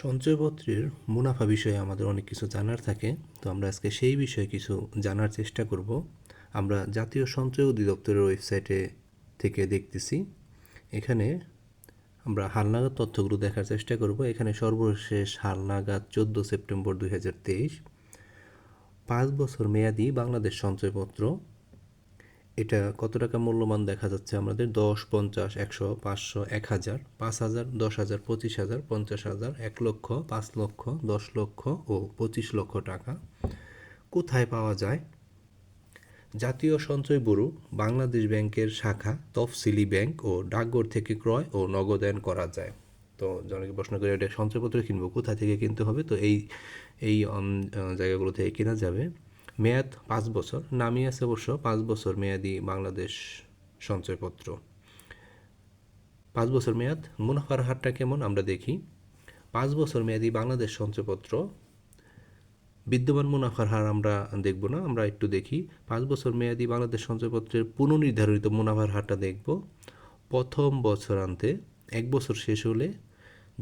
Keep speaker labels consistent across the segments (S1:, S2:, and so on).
S1: সঞ্চয়পত্রের মুনাফা বিষয়ে আমাদের অনেক কিছু জানার থাকে, তো আমরা আজকে সেই বিষয়ে কিছু জানার চেষ্টা করব। আমরা জাতীয় সঞ্চয় অধিদপ্তরের ওয়েবসাইটে থেকে দেখতেছি। এখানে আমরা হালনাগাদ তথ্যগুলো দেখার চেষ্টা করব। এখানে সর্বশেষ হালনাগাদ চোদ্দ সেপ্টেম্বর দুই হাজার তেইশ। পাঁচ বছর মেয়াদি বাংলাদেশ সঞ্চয়পত্র। এটা কত টাকা মূল্যমান দেখা যাচ্ছে আমাদের? দশ, পঞ্চাশ, একশো, পাঁচশো, এক হাজার, পাঁচ হাজার, দশ হাজার, পঁচিশ হাজার, পঞ্চাশ হাজার, এক লক্ষ, পাঁচ লক্ষ, দশ লক্ষ ও পঁচিশ লক্ষ টাকা। কোথায় পাওয়া যায়? জাতীয় সঞ্চয় ব্যুরো, বাংলাদেশ ব্যাংকের শাখা, তফসিলি ব্যাংক ও ডাকঘর থেকে ক্রয় ও নগদায়ন করা যায়। তো অনেকে প্রশ্ন করে, এটা সঞ্চয়পত্র কিনবো? কোথা থেকে কিনতে হবে? তো এই এই জায়গাগুলো থেকে কেনা যাবে। মেয়াদ পাঁচ বছর নামিয়ে আছে অবশ্য পাঁচ বছর মেয়াদি বাংলাদেশ সঞ্চয়পত্র। পাঁচ বছর মেয়াদ, মুনাফার হারটা কেমন আমরা দেখি। পাঁচ বছর মেয়াদি বাংলাদেশ সঞ্চয়পত্র, বিদ্যমান মুনাফার হার আমরা দেখব না, আমরা একটু দেখি। পাঁচ বছর মেয়াদি বাংলাদেশ সঞ্চয়পত্রের পুনর্নির্ধারিত মুনাফার হারটা দেখব। প্রথম বছরান্তে এক বছর শেষ হলে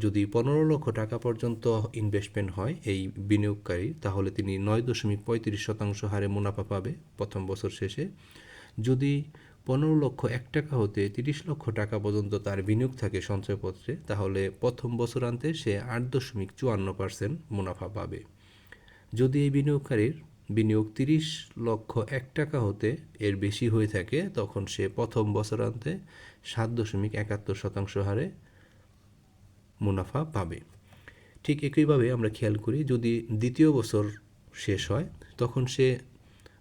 S1: যদি পনেরো লক্ষ টাকা পর্যন্ত ইনভেস্টমেন্ট হয় এই বিনিয়োগকারী, তাহলে তিনি নয় দশমিক পঁয়ত্রিশ শতাংশ হারে মুনাফা পাবে প্রথম বছর শেষে। যদি পনেরো লক্ষ এক টাকা হতে তিরিশ লক্ষ টাকা পর্যন্ত তার বিনিয়োগ থাকে সঞ্চয়পত্রে, তাহলে প্রথম বছরান্তে সে আট দশমিক চুয়ান্ন পার্সেন্ট মুনাফা পাবে। যদি এই বিনিয়োগকারীর বিনিয়োগ তিরিশ লক্ষ এক টাকা হতে এর বেশি হয়ে থাকে, তখন সে প্রথম বছরান্তে সাত দশমিক একাত্তর শতাংশ হারে মুনাফা পাবে। ঠিক একইভাবে আমরা খেয়াল করি, যদি দ্বিতীয় বছর শেষ হয়, তখন সে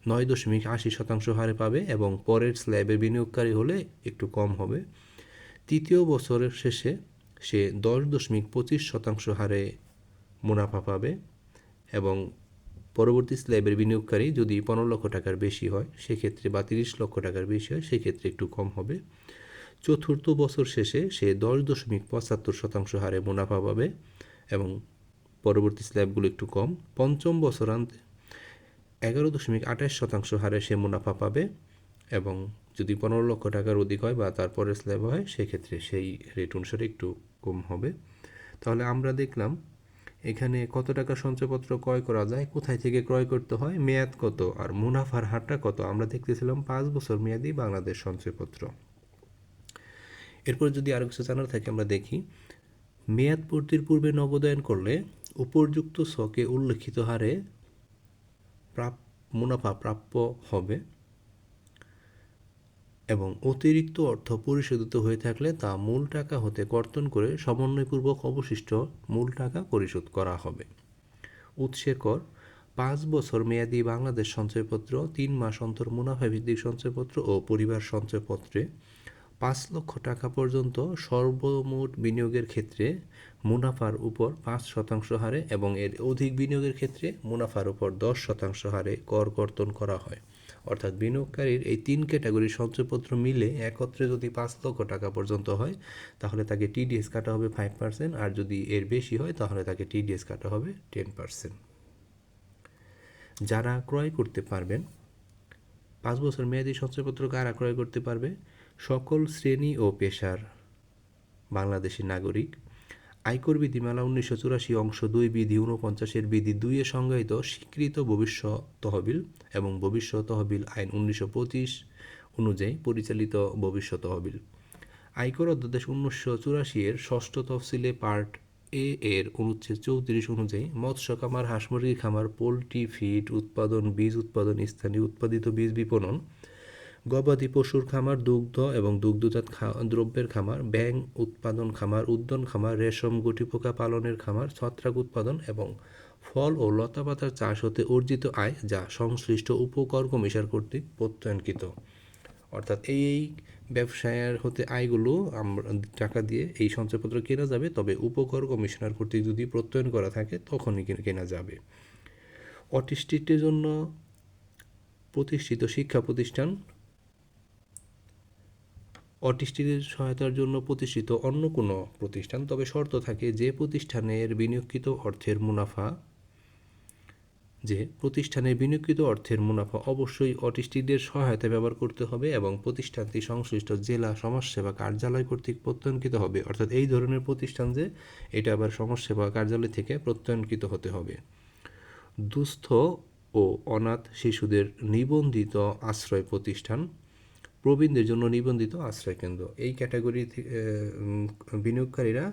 S1: নয় দশমিক আশি শতাংশ হারে পাবে এবং পরের স্ল্যাবে বিনিয়োগকারী হলে একটু কম হবে। তৃতীয় বছরের শেষে সে দশ দশমিক পঁচিশ শতাংশ হারে মুনাফা পাবে এবং পরবর্তী স্ল্যাবের বিনিয়োগকারী যদি পনেরো লক্ষ টাকার বেশি হয়, সেক্ষেত্রে বা তিরিশ লক্ষ টাকার বেশি হয়, সেক্ষেত্রে একটু কম হবে। চতুর্থ বছর শেষে সে দশ দশমিক পঁচাত্তর শতাংশ হারে মুনাফা পাবে এবং পরবর্তী স্ল্যাবগুলো একটু কম, পঞ্চম বছরান্তে এগারো দশমিক আঠাশ শতাংশ হারে সে মুনাফা পাবে এবং যদি পনেরো লক্ষ টাকার অধিক হয় বা তারপরে স্ল্যাব হয়, সেক্ষেত্রে সেই রেট অনুসারে একটু কম হবে। তাহলে আমরা দেখলাম এখানে কত টাকা সঞ্চয়পত্র ক্রয় করা যায়, কোথায় থেকে ক্রয় করতে হয়, মেয়াদ কত আর মুনাফার হারটা কত? আমরা দেখতেছিলাম পাঁচ বছর মেয়াদি বাংলাদেশ সঞ্চয়পত্র। এরপর যদি আরও কিছু জানার থাকে, আমরা দেখি। মেয়াদ পূর্তির পূর্বে নগদায়ন করলে উপযুক্ত ছকে উল্লেখিত হারে প্রাপ, মুনাফা প্রাপ্য হবে এবং অতিরিক্ত অর্থ পরিশোধিত হয়ে থাকলে তা মূল টাকা হতে কর্তন করে সমন্বয়পূর্বক অবশিষ্ট মূল টাকা পরিশোধ করা হবে। উৎসের কর, পাঁচ বছর মেয়াদি বাংলাদেশ সঞ্চয়পত্র, তিন মাস অন্তর মুনাফা ভিত্তিক সঞ্চয়পত্র ও পরিবার সঞ্চয়পত্রে পাঁচ লক্ষ টাকা পর্যন্ত সর্বমোট বিনিয়োগের ক্ষেত্রে মুনাফার উপর পাঁচ শতাংশ হারে এবং এর অধিক বিনিয়োগের ক্ষেত্রে মুনাফার উপর দশ শতাংশ হারে কর কর্তন করা হয়। অর্থাৎ বিনিয়োগকারীর এই তিন ক্যাটাগরির সঞ্চয়পত্র মিলে একত্রে যদি পাঁচ লক্ষ টাকা পর্যন্ত হয়, তাহলে তাকে টিডিএস কাটা হবে ফাইভ পার্সেন্ট আর যদি এর বেশি হয়, তাহলে তাকে টিডিএস কাটা হবে টেন পার্সেন্ট। যারা ক্রয় করতে পারবেন, পাঁচ বছর মেয়াদি সঞ্চয়পত্র কারা ক্রয় করতে পারবে? সকল শ্রেণি ও পেশার বাংলাদেশি নাগরিক। আয়কর বিধিমালা উনিশশো চুরাশি অংশ দুই বিধি ঊনপঞ্চাশের বিধি দুইয়ে সংজ্ঞায়িত স্বীকৃত ভবিষ্যৎ তহবিল এবং ভবিষ্যৎ তহবিল আইন উনিশশো পঁচিশ অনুযায়ী পরিচালিত ভবিষ্যৎ তহবিল। আয়কর অধ্যাদেশ উনিশশো চুরাশি এর ষষ্ঠ তফসিলে পার্ট এ এর অনুচ্ছেদ চৌত্রিশ অনুযায়ী মৎস্য খামার, হাঁস মুরগি খামার, পোলট্রি ফিড উৎপাদন, বীজ উৎপাদন, স্থানীয় উৎপাদিত বীজ বিপণন গবাদি পশুর খামার, দুগ্ধ এবং দুগ্ধজাত দ্রব্যের খামার ব্যাং উৎপাদন খামার, উদ্যান খামার, রেশম গুটিপোকা পালনের খামার, ছত্রাক উৎপাদন এবং ফল ও লতাপাতার চাষ হতে অর্জিত আয় যা সংশ্লিষ্ট উপকর কমিশন কর্তৃক প্রত্যয়নকৃত। অর্থাৎ এই এই ব্যবসায়ের হতে আয়গুলো আমরা, টাকা দিয়ে এই সঞ্চয়পত্র কেনা যাবে, তবে উপকর কমিশনার কর্তৃক যদি প্রত্যয়ন করা থাকে, তখনই কেনা যাবে। অটিস্টিকদের জন্য প্রতিষ্ঠিত শিক্ষা প্রতিষ্ঠান অটিস্টিকের সহায়তার জন্য প্রতিষ্ঠিত অন্য কোনো প্রতিষ্ঠান, তবে শর্ত থাকে যে প্রতিষ্ঠানের বিনিয়োগকৃত অর্থের মুনাফা, যে প্রতিষ্ঠানের বিনিয়োগকৃত অর্থের মুনাফা অবশ্যই অটিস্টিকদের সহায়তা ব্যবহার করতে হবে এবং প্রতিষ্ঠানটি সংশ্লিষ্ট জেলা সমাজসেবা কার্যালয় কর্তৃক প্রত্যয়নকৃত হবে। অর্থাৎ এই ধরনের প্রতিষ্ঠান যে, এটা আবার সমাজসেবা কার্যালয় থেকে প্রত্যয়নকৃত হতে হবে। দুস্থ ও অনাথ শিশুদের নিবন্ধিত আশ্রয় প্রতিষ্ঠান প্রবীণদের জন্য নিবন্ধিত আশ্রয় কেন্দ্র। এই ক্যাটাগরি বিনিয়োগকারীরা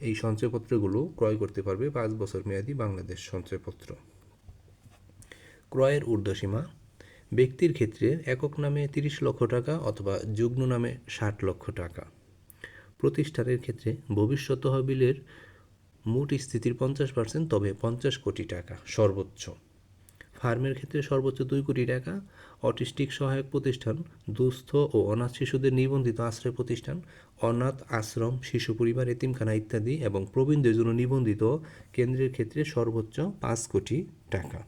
S1: এই সঞ্চয়পত্রগুলো ক্রয় করতে পারবে পাঁচ বছর মেয়াদি বাংলাদেশ সঞ্চয়পত্র। ক্রয়ের ঊর্ধ্বসীমা, ব্যক্তির ক্ষেত্রে একক নামে তিরিশ লক্ষ টাকা অথবা যুগ্ম নামে ষাট লক্ষ টাকা। প্রতিষ্ঠানের ক্ষেত্রে ভবিষ্যৎ তহবিলের মোট স্থিতির পঞ্চাশ পার্সেন্ট, তবে পঞ্চাশ কোটি টাকা সর্বোচ্চ। ফার্মের ক্ষেত্রে সর্বোচ্চ দুই কোটি টাকা, অটিস্টিক সহায়ক প্রতিষ্ঠান, দুস্থ ও অনাথ শিশুদের নিবন্ধিত আশ্রয় প্রতিষ্ঠান, অনাথ আশ্রম, শিশু পরিবার, এতিমখানা ইত্যাদি এবং প্রবীণদের জন্য নিবন্ধিত কেন্দ্রের ক্ষেত্রে সর্বোচ্চ পাঁচ কোটি টাকা।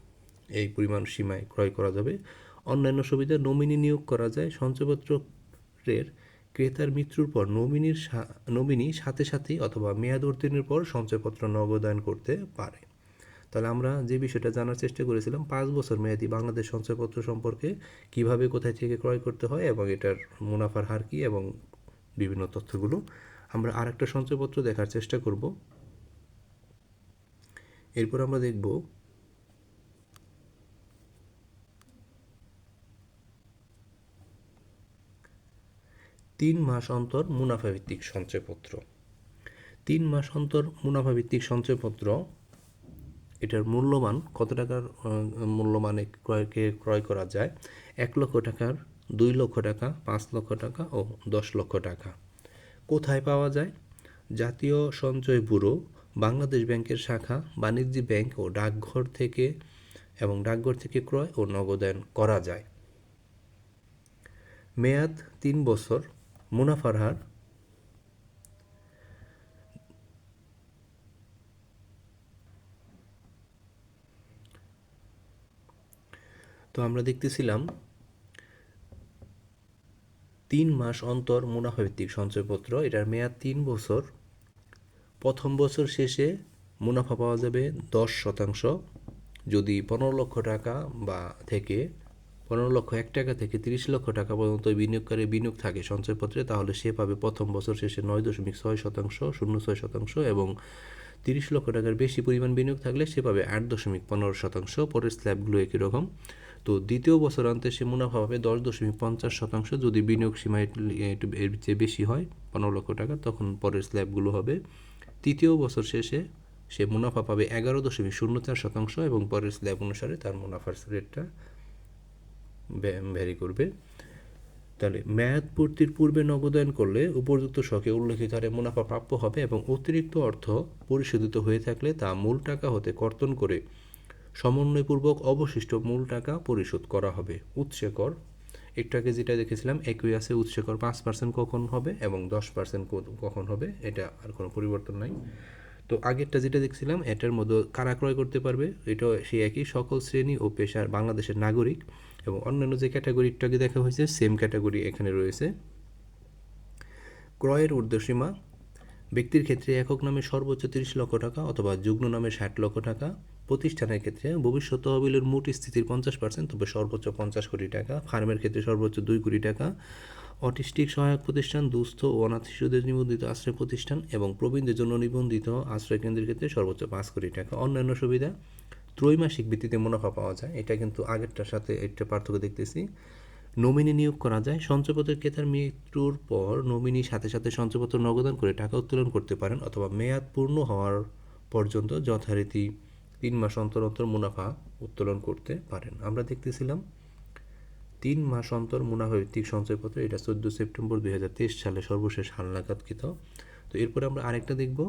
S1: এই পরিমাণ সীমায় ক্রয় করা যাবে। অন্যান্য সুবিধা, নমিনি নিয়োগ করা যায়। সঞ্চয়পত্রের ক্রেতার মৃত্যুর পর নমিনির নমিনি সাথে সাথেই অথবা মেয়াদ উত্তীর্ণের পর সঞ্চয়পত্র নগদায়ন করতে পারে। তাহলে আমরা যে বিষয়টা জানার চেষ্টা করেছিলাম, পাঁচ বছর মেয়াদি বাংলাদেশ সঞ্চয়পত্র সম্পর্কে কীভাবে কোথায় থেকে ক্রয় করতে হয় এবং এটার মুনাফার হার কী এবং বিভিন্ন তথ্যগুলো আমরা আরেকটা সঞ্চয়পত্র দেখার চেষ্টা করব। এরপর আমরা দেখব তিন মাস অন্তর মুনাফা ভিত্তিক সঞ্চয়পত্র। তিন মাস অন্তর মুনাফা ভিত্তিক সঞ্চয়পত্র এটার মূল্যমান কত টাকার মূল্যমানে ক্রয়কে ক্রয় করা যায়? এক লক্ষ টাকার, দুই লক্ষ টাকা, পাঁচ লক্ষ টাকা ও দশ লক্ষ টাকা। কোথায় পাওয়া যায়? জাতীয় সঞ্চয় ব্যুরো, বাংলাদেশ ব্যাংকের শাখা, বাণিজ্যিক ব্যাংক ও ডাকঘর থেকে এবং ডাকঘর থেকে ক্রয় ও নগদায়ন করা যায়। মেয়াদ তিন বছর, মুনাফার হার তো আমরা দেখতেছিলাম তিন মাস অন্তর মুনাফাভিত্তিক সঞ্চয়পত্র, এটার মেয়াদ তিন বছর। প্রথম বছর শেষে মুনাফা পাওয়া যাবে দশ শতাংশ। যদি পনেরো লক্ষ টাকা বা থেকে পনেরো লক্ষ এক টাকা থেকে তিরিশ লক্ষ টাকা পর্যন্ত বিনিয়োগকারী বিনিয়োগ থাকে সঞ্চয়পত্রে, তাহলে সে পাবে প্রথম বছর শেষে নয় দশমিক ছয় শতাংশ, শূন্য ছয় শতাংশ এবং তিরিশ লক্ষ টাকার বেশি পরিমাণ বিনিয়োগ থাকলে সে পাবে আট দশমিক পনেরো শতাংশ। পরের স্ল্যাবগুলো একই রকম। তো দ্বিতীয় বছর অন্তে সে মুনাফা পাবে দশ দশমিক পঞ্চাশ শতাংশ। যদি বিনিয়োগ সীমা একটু এর চেয়ে বেশি হয়, পনেরো লক্ষ টাকা, তখন পরের স্ল্যাবগুলো হবে। তৃতীয় বছর শেষে সে মুনাফা পাবে এগারো দশমিক শূন্য চার শতাংশ এবং পরের স্ল্যাব অনুসারে তার মুনাফার রেটটা ভ্যারি করবে। তাহলে মেয়াদ পূর্তির পূর্বে নগদায়ন করলে উপযুক্ত শখে উল্লেখিত হারে মুনাফা প্রাপ্য হবে এবং অতিরিক্ত অর্থ পরিশোধিত হয়ে থাকলে তা মূল টাকা হতে কর্তন করে সমন্বয়পূর্বক অবশিষ্ট মূল টাকা পরিশোধ করা হবে। উৎসে কর একটু আগে যেটা দেখেছিলাম আছে উৎসে কর পাঁচ পার্সেন্ট কখন হবে এবং দশ পার্সেন্ট কখন হবে, এটা আর কোনো পরিবর্তন নাই। তো আগেরটা যেটা দেখছিলাম, এটার মধ্যে কারা ক্রয় করতে পারবে এটা সেই একই, সকল শ্রেণি ও পেশার বাংলাদেশের নাগরিক এবং অন্যান্য যে ক্যাটাগরিটা আগে দেখা হয়েছে সেম ক্যাটাগরি এখানে রয়েছে। ক্রয়ের ঊর্ধ্বসীমা, ব্যক্তির ক্ষেত্রে একক নামে সর্বোচ্চ তিরিশ লক্ষ টাকা অথবা যুগ্ম নামে ষাট লক্ষ টাকা প্রতিষ্ঠানের ক্ষেত্রে ভবিষ্যৎ তহবিলের মোট স্থিতির পঞ্চাশ পার্সেন্ট তবে সর্বোচ্চ পঞ্চাশ কোটি টাকা, ফার্মের ক্ষেত্রে সর্বোচ্চ দুই কোটি টাকা, অটিস্টিক সহায়ক প্রতিষ্ঠান, দুস্থ ও অনাথ শিশুদের নিবন্ধিত আশ্রয় প্রতিষ্ঠান এবং প্রবীণদের জন্য নিবন্ধিত আশ্রয় কেন্দ্রের ক্ষেত্রে সর্বোচ্চ পাঁচ কোটি টাকা। অন্যান্য সুবিধা, ত্রৈমাসিক ভিত্তিতে মুনাফা পাওয়া যায়। এটা কিন্তু আগেরটার সাথে একটা পার্থক্য দেখতেছি। নমিনি নিয়োগ করা যায়। সঞ্চয়পত্রের ক্রেতার মৃত্যুর পর নমিনি সাথে সাথে সঞ্চয়পত্র নগদান করে টাকা উত্তোলন করতে পারেন অথবা মেয়াদ পূর্ণ হওয়ার পর্যন্ত যথারীতি তিন মাস অন্তর অন্তর মুনাফা উত্তোলন করতে পারেন। আমরা দেখতেছিলাম তিন মাস অন্তর মুনাফা ভিত্তিক সঞ্চয়পত্র, এটা চোদ্দ সেপ্টেম্বর দুই সালে সর্বশেষ হালনাগাদকৃত তো এরপরে আমরা আরেকটা দেখব।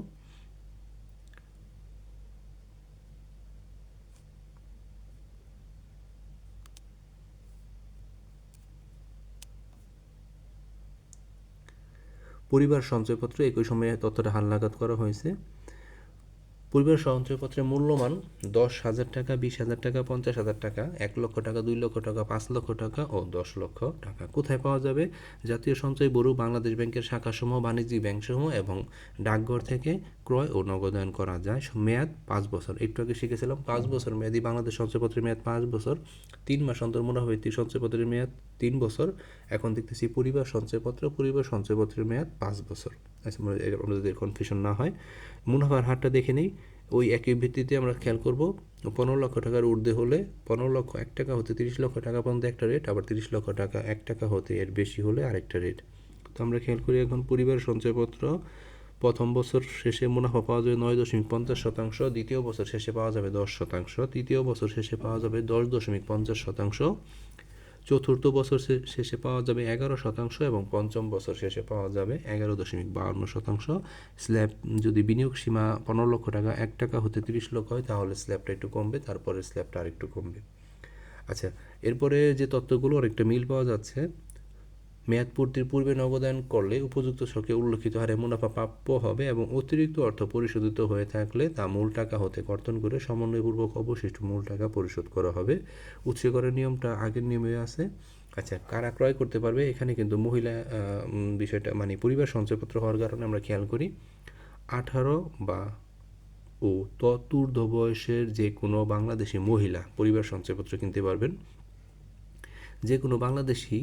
S1: পরিবার সঞ্চয়পত্র, একই সময়ে তথ্যটা হালনাগাদ করা হয়েছে। পরিবার সঞ্চয়পত্রের মূল্যমান দশ হাজার টাকা, বিশ হাজার টাকা, পঞ্চাশ হাজার টাকা, এক লক্ষ টাকা, দুই লক্ষ টাকা, পাঁচ লক্ষ টাকা ও দশ লক্ষ টাকা। কোথায় পাওয়া যাবে? জাতীয় সঞ্চয় বড়ু বাংলাদেশ ব্যাংকের শাখাসমূহ, বাণিজ্যিক ব্যাংকসমূহ এবং ডাকঘর থেকে ক্রয় ও নগদায়ন করা যায়। মেয়াদ পাঁচ বছর। একটু আগে শিখেছিলাম পাঁচ বছর মেয়াদি বাংলাদেশ সঞ্চয়পত্রের মেয়াদ পাঁচ বছর তিন মাস অন্তর মনে মুনাভিত্তিক সঞ্চয়পত্রের মেয়াদ তিন বছর এখন দেখতেছি পরিবার সঞ্চয়পত্র পরিবার সঞ্চয়পত্রের মেয়াদ পাঁচ বছর। আচ্ছা আমরা- আমাদের কনফিউশন না হয় মুনাফার হারটা দেখে নেই ওই একই ভিত্তিতে আমরা খেয়াল করব পনেরো লক্ষ টাকার ঊর্ধ্বে হলে পনেরো লক্ষ এক টাকা হতে তিরিশ লক্ষ টাকা পর্যন্ত একটা রেট আবার তিরিশ লক্ষ টাকা এক টাকা হতে এর বেশি হলে আরেকটা রেট তো আমরা খেয়াল করি এখন পরিবার সঞ্চয়পত্র প্রথম বছর শেষে মুনাফা পাওয়া যাবে নয় দশমিক পঞ্চাশ শতাংশ, দ্বিতীয় বছর শেষে পাওয়া যাবে দশ শতাংশ, তৃতীয় বছর শেষে পাওয়া যাবে দশ দশমিক পঞ্চাশ শতাংশ, চতুর্থ বছর শেষে পাওয়া যাবে এগারো শতাংশ এবং পঞ্চম বছর শেষে পাওয়া যাবে এগারো দশমিক বাহান্ন শতাংশ। স্ল্যাব যদি বিনিয়োগ সীমা পনেরো লক্ষ টাকা, এক টাকা হতে তিরিশ লক্ষ হয়, তাহলে স্ল্যাবটা একটু কমবে, তারপরে স্ল্যাবটা আরেকটু কমবে। আচ্ছা এরপরে যে তথ্যগুলো অনেকটা মিল পাওয়া যাচ্ছে মেয়াদ পূর্তির পূর্বে নগদায়ন করলে উপযুক্ত শখে উল্লেখিত হারে মুনাফা প্রাপ্য হবে এবং অতিরিক্ত অর্থ পরিশোধিত হয়ে থাকলে তা মূল টাকা হতে কর্তন করে সমন্বয়পূর্বক অবশিষ্ট মূল টাকা পরিশোধ করা হবে। উৎস নিয়মটা আগের নিয়মে আছে। আচ্ছা কারা ক্রয় করতে পারবে? এখানে কিন্তু মহিলা বিষয়টা মানে পরিবার সঞ্চয়পত্র হওয়ার কারণে আমরা খেয়াল করি। আঠারো বা ও ততুর্ধ বয়সের যে কোনো বাংলাদেশি মহিলা পরিবার সঞ্চয়পত্র কিনতে পারবেন। যে কোনো বাংলাদেশি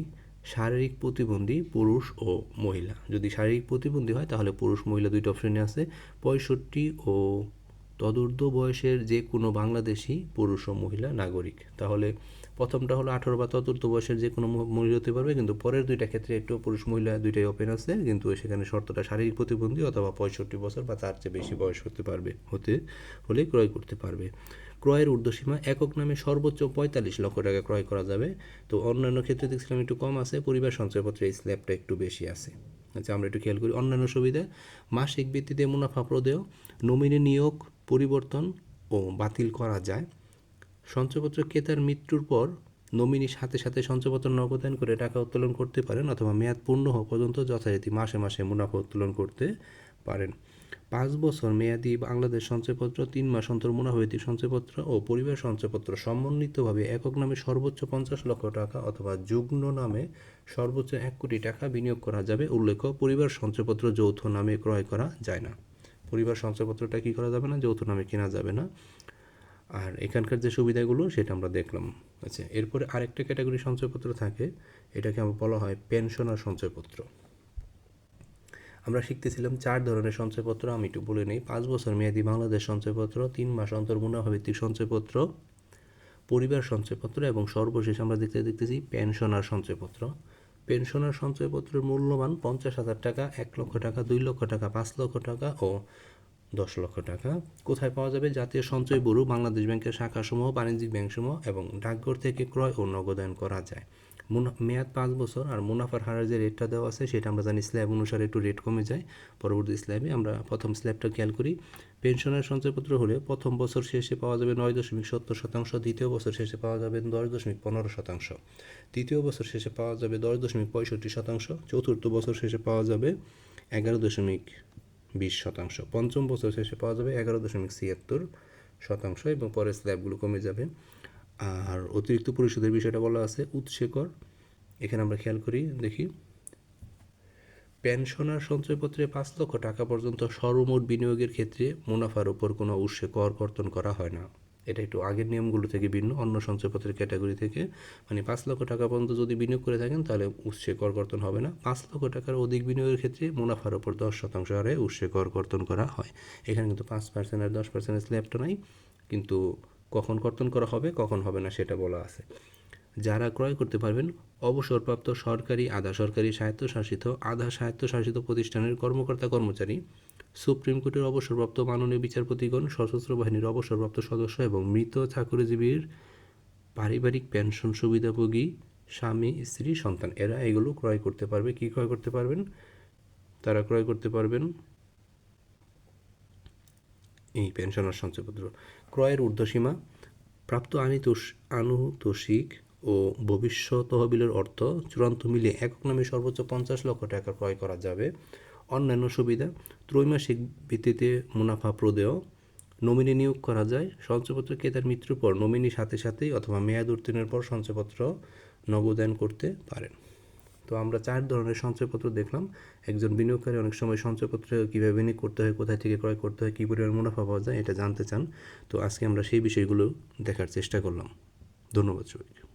S1: শারীরিক প্রতিবন্ধী পুরুষ ও মহিলা। যদি শারীরিক প্রতিবন্ধী হয়, তাহলে পুরুষ মহিলা দুইটা অপশনে আছে। পঁয়ষট্টি ও তদূর্ধ্ব বয়সের যে কোনো বাংলাদেশি পুরুষ ও মহিলা নাগরিক। তাহলে প্রথমটা হলো আঠারো বা তদূর্ধ্ব বয়সের যে কোনো মহিলা হতে পারবে, কিন্তু পরের দুইটা ক্ষেত্রে একটু পুরুষ মহিলা দুইটাই ওপেন আছে, কিন্তু সেখানে শর্তটা শারীরিক প্রতিবন্ধী অথবা পঁয়ষট্টি বছর বা তার চেয়ে বেশি বয়স হতে পারবে, হতে হলে ক্রয় করতে পারবে। ক্রয়ের ঊর্ধ্বসীমা একক নামে সর্বোচ্চ পঁয়তাল্লিশ লক্ষ টাকা ক্রয় করা যাবে। তো অন্যান্য ক্ষেত্রে দেখছিলাম একটু কম আছে, পরিবার সঞ্চয়পত্রে এই স্ল্যাবটা একটু বেশি আছে। আচ্ছা আমরা একটু খেয়াল করি, অন্যান্য সুবিধা, মাসিক ভিত্তিতে মুনাফা প্রদেয়, নমিনি নিয়োগ, পরিবর্তন ও বাতিল করা যায়। সঞ্চয়পত্র ক্রেতার মৃত্যুর পর নমিনির সাথে সাথে সঞ্চয়পত্র নগদায়ন করে টাকা উত্তোলন করতে পারেন অথবা মেয়াদ পূর্ণ হওয়া পর্যন্ত যথারীতি মাসে মাসে মুনাফা উত্তোলন করতে পারেন। পাঁচ বছর মেয়াদি বাংলাদেশ সঞ্চয়পত্র, তিন মাস অন্তর মুনাফাভিত্তিক সঞ্চয়পত্র ও পরিবার সঞ্চয়পত্র সমন্বিতভাবে একক নামে সর্বোচ্চ পঞ্চাশ লক্ষ টাকা অথবা যুগ্ম নামে সর্বোচ্চ এক কোটি টাকা বিনিয়োগ করা যাবে। উল্লেখ্য, পরিবার সঞ্চয়পত্র যৌথ নামে ক্রয় করা যায় না। পরিবার সঞ্চয়পত্রটা কি করা যাবে না? যৌথ নামে কেনা যাবে না। আর এখানকার যে সুবিধাগুলো, সেটা আমরা দেখলাম। আচ্ছা এরপরে আরেকটা ক্যাটাগরি সঞ্চয়পত্র থাকে, এটাকে আমরা বলা হয় পেনশনার সঞ্চয়পত্র। আমরা শিখতেছিলাম চার ধরনের সঞ্চয়পত্র, আমি একটু বলে নিই। পাঁচ বছর মেয়াদি বাংলাদেশ সঞ্চয়পত্র, তিন মাস অন্তর মুনাফাভিত্তিক সঞ্চয়পত্র, পরিবার সঞ্চয়পত্র এবং সর্বশেষ আমরা দেখতে দেখতেছি পেনশনার সঞ্চয়পত্র। পেনশনার সঞ্চয়পত্রের মূল্যমান পঞ্চাশ হাজার টাকা, এক লক্ষ টাকা, দুই লক্ষ টাকা, পাঁচ লক্ষ টাকা ও দশ লক্ষ টাকা। কোথায় পাওয়া যাবে? জাতীয় সঞ্চয় ব্যুরো, বাংলাদেশ ব্যাংকের শাখাসমূহ, বাণিজ্যিক ব্যাংকসমূহ এবং ডাকঘর থেকে ক্রয় ও নগদায়ন করা যায়। মেয়াদ পাঁচ বছর আর মুনাফার হারের যে রেটটা দেওয়া আছে, সেটা আমরা জানি স্ল্যাব অনুসারে একটু রেট কমে যায়। পরবর্তী স্ল্যাবে আমরা প্রথম স্ল্যাবটা খেয়াল করি। পেনশনের সঞ্চয়পত্র হলে প্রথম বছর শেষে পাওয়া যাবে নয় দশমিক সত্তর শতাংশ, দ্বিতীয় বছর শেষে পাওয়া যাবে দশ দশমিক পনেরো শতাংশ। তৃতীয় বছর শেষে পাওয়া যাবে দশ দশমিক পঁয়ষট্টি শতাংশ, চতুর্থ বছর শেষে পাওয়া যাবে এগারো দশমিক বিশ শতাংশ, পঞ্চম বছর শেষে পাওয়া যাবে এগারো দশমিক ছিয়াত্তর শতাংশ এবং পরে স্ল্যাবগুলো কমে যাবে। আর অতিরিক্ত পরিশোধের বিষয়টা বলা আছে উৎসেকর। এখানে আমরা খেয়াল করি, দেখি। পেনশনার সঞ্চয়পত্রে পাঁচ লক্ষ টাকা পর্যন্ত সর্বমোট বিনিয়োগের ক্ষেত্রে মুনাফার উপর কোনো উৎসে কর কর্তন করা হয় না। এটা একটু আগের নিয়মগুলো থেকে ভিন্ন, অন্য সঞ্চয়পত্রের ক্যাটাগরি থেকে। মানে পাঁচ লক্ষ টাকা পর্যন্ত যদি বিনিয়োগ করে থাকেন, তাহলে উৎসে কর কর্তন হবে না। পাঁচ লক্ষ টাকার অধিক বিনিয়োগের ক্ষেত্রে মুনাফার উপর দশ শতাংশ হারে উৎসে কর কর্তন করা হয়। এখানে কিন্তু পাঁচ পার্সেন্ট আর দশ পার্সেন্টের স্ল্যাবটা নাই। কিন্তু কখন কর্তন করা হবে, কখন হবে না সেটা বলা আছে। যারা ক্রয় করতে পারবেন, অবসরপ্রাপ্ত সরকারি, আধা সরকারি স্বায়ত্তশাসিত, আধা স্বায়ত্তশাসিত প্রতিষ্ঠানের কর্মকর্তা কর্মচারী, সুপ্রিম কোর্টের অবসরপ্রাপ্ত মাননীয় বিচারপতিগণ, সশস্ত্র বাহিনীর অবসরপ্রাপ্ত সদস্য এবং মৃত চাকরিজীবীর পারিবারিক পেনশন সুবিধাভোগী, স্বামী, স্ত্রী, সন্তান, এরা এগুলো ক্রয় করতে পারবে। কি ক্রয় করতে পারবেন? তারা ক্রয় করতে পারবেন এই পেনশনার সঞ্চয়পত্র। ক্রয়ের ঊর্ধ্বসীমা, প্রাপ্ত আনিতোষ আনুতোষিক ও ভবিষ্যৎ তহবিলের অর্থ চূড়ান্ত মিলে একক নামে সর্বোচ্চ পঞ্চাশ লক্ষ টাকা ক্রয় করা যাবে। অন্যান্য সুবিধা, ত্রৈমাসিক ভিত্তিতে মুনাফা প্রদেয়, নমিনি নিয়োগ করা যায়, সঞ্চয়পত্র ক্রেতার মৃত্যুর পর নমিনি সাথে সাথেই অথবা মেয়াদ উত্তীর্ণের পর সঞ্চয়পত্র নগদায়ন করতে পারেন। তো আমরা চার ধরনের সঞ্চয়পত্র দেখলাম। একজন বিনিয়োগকারী অনেক সময় সঞ্চয়পত্র কীভাবে বিনিয়োগ করতে হয়, কোথায় থেকে ক্রয় করতে হয়, কী পরিমাণ মুনাফা পাওয়া যায়, এটা জানতে চান। তো আজকে আমরা সেই বিষয়গুলো দেখার চেষ্টা করলাম। ধন্যবাদ সবাইকে।